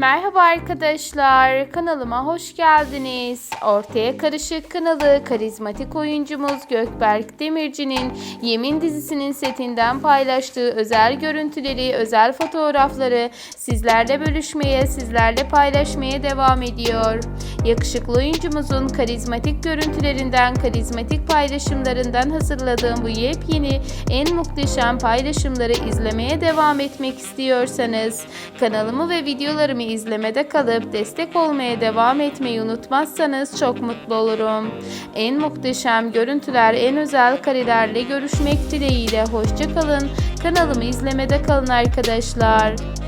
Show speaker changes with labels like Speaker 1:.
Speaker 1: Merhaba arkadaşlar, kanalıma hoş geldiniz. Ortaya Karışık kanalı karizmatik oyuncumuz Gökberk Demirci'nin Yemin dizisinin setinden paylaştığı özel görüntüleri, özel fotoğrafları sizlerle bölüşmeye, sizlerle paylaşmaya devam ediyor. Yakışıklı oyuncumuzun karizmatik görüntülerinden, karizmatik paylaşımlarından hazırladığım bu yepyeni, en muhteşem paylaşımları izlemeye devam etmek istiyorsanız kanalımı ve videolarımı izlemede kalıp destek olmaya devam etmeyi unutmazsanız çok mutlu olurum. En muhteşem görüntüler, en özel karelerle görüşmek dileğiyle hoşçakalın. Kanalımı izlemede kalın arkadaşlar.